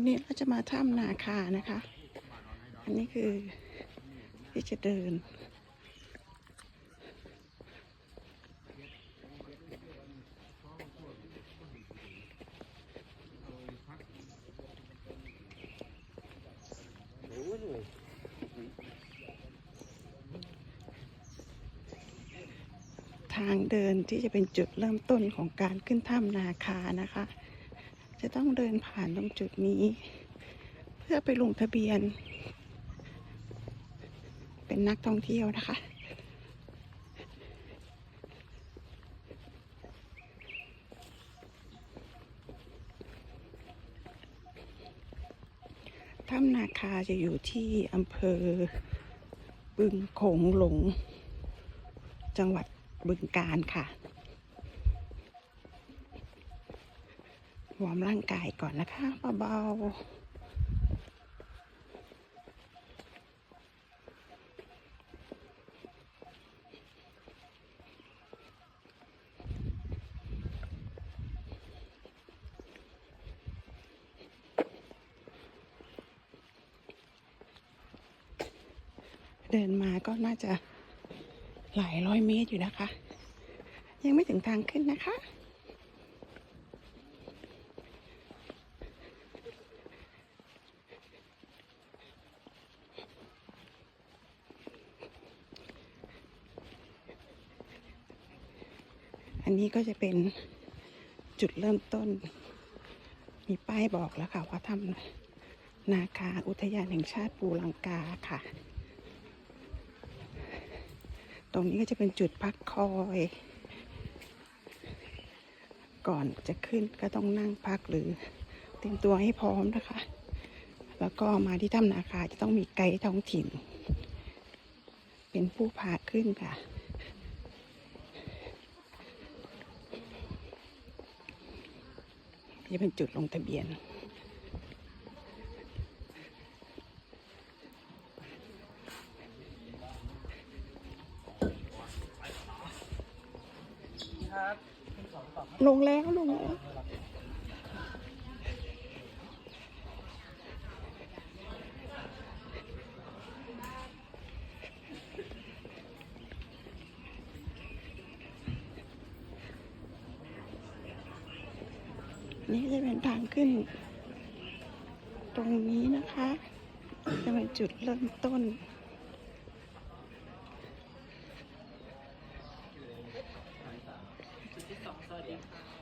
วันนี้เราจะมาถ้ำนาคานะคะ อันนี้คือที่จะเดิน ทางเดินที่จะเป็นจุดเริ่มต้นของการขึ้นถ้ำนาคานะคะ จะต้องเดินผ่านตรงจุดนี้ เพื่อไปลงทะเบียน เป็นนักท่องเที่ยวนะคะถ้ำนาคาจะอยู่ที่อำเภอ บึงโขงหลง จังหวัดบึงกาฬค่ะ วอร์มร่างกายก่อนนะคะเบาๆเดินมาก็น่าจะหลายร้อยเมตรอยู่นะคะ ยังไม่ถึงทางขึ้นนะคะ อันนี้ก็จะเป็นจุดเริ่มต้น มีป้ายบอกแล้วค่ะ ว่าทำนาคาอุทยานแห่งชาติปูลังกาค่ะ ตรงนี้ก็จะเป็นจุดพักคอย ก่อนจะขึ้นก็ต้องนั่งพักหรือเตรียมตัวให้พร้อมนะคะ แล้วก็มาที่ถ้ำนาคาจะต้องมีไกด์ท้องถิ่น เป็นผู้พาขึ้นค่ะ จะเป็นจุดลงทะเบียน ลงแล้วลงแล้ว นี้จะเป็นทางขึ้น ตรงนี้นะคะ จะเป็นจุดเริ่มต้น จุดที่สองสวัสดีค่ะ